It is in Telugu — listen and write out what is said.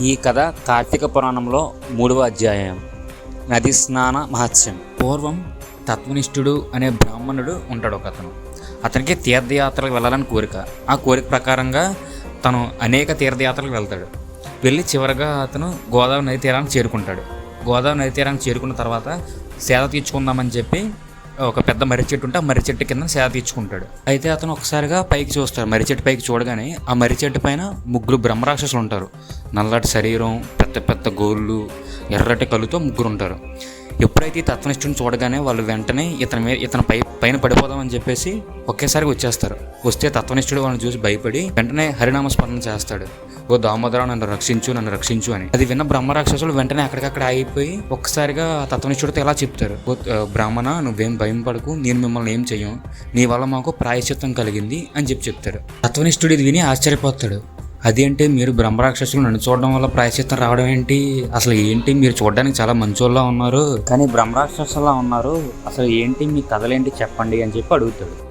ఈ కథ కార్తీక పురాణంలో మూడవ అధ్యాయం. నది స్నాన మహత్యం. పూర్వం తత్వనిష్ఠుడు అనే బ్రాహ్మణుడు ఉంటాడు ఒక అతను అతనికి తీర్థయాత్రలకు వెళ్ళాలని కోరిక. ఆ కోరిక ప్రకారంగా తను అనేక తీర్థయాత్రలకు వెళ్తాడు. వెళ్ళి చివరగా అతను గోదావరి నది తీరానికి చేరుకుంటాడు. గోదావరి నది తీరానికి చేరుకున్న తర్వాత సేద తీర్చుకుందామని చెప్పి ఒక పెద్ద మర్రి చెట్టు ఉంటే ఆ మర్రి చెట్టు కింద సేద తీర్చుకుంటాడు. అయితే అతను ఒకసారిగా పైకి చూస్తాడు. మర్రి చెట్టు పైకి చూడగానే ఆ మర్రి చెట్టు పైన ముగ్గురు బ్రహ్మరాక్షసులు ఉంటారు. నల్లటి శరీరం పెద్ద పెద్ద గోళ్ళు ఎర్రటి కళ్ళుతో ముగ్గురు ఉంటారు. ఎప్పుడైతే ఈ తత్వనిష్ఠుని చూడగానే వాళ్ళు వెంటనే ఇతని మీద ఇతని పై పైన పడిపోదామని చెప్పేసి ఒకేసారి వచ్చేస్తారు. వస్తే తత్వనిష్ఠుడు వాళ్ళని చూసి భయపడి వెంటనే హరినామ స్మరణ చేస్తాడు. ఓ దామోదర నన్ను రక్షించు నన్ను రక్షించు అని. అది విన్న బ్రహ్మరాక్షసులు వెంటనే అక్కడికక్కడ ఆగిపోయి ఒక్కసారిగా తత్వనిష్ఠుడితో ఎలా చెప్తారు? ఓ బ్రాహ్మణ నువ్వేం భయం పడకు నేను మిమ్మల్ని ఏం చెయ్యం నీ వల్ల మాకు ప్రాయశ్చిత్తం కలిగింది అని చెప్పి చెప్తారు. తత్వనిష్ఠుడు ఇది విని ఆశ్చర్యపోతాడు. అదేంటి మీరు బ్రహ్మరాక్షసులు నన్ను చూడడం వల్ల ప్రాయశ్చిత్తం రావడం ఏంటి? అసలు ఏంటి? మీరు చూడడానికి చాలా మంచోళ్ళ ఉన్నారు. కానీ బ్రహ్మరాక్షసులా ఉన్నారు. అసలు ఏంటి? మీ కథలేంటి? చెప్పండి అని చెప్పి అడుగుతాడు.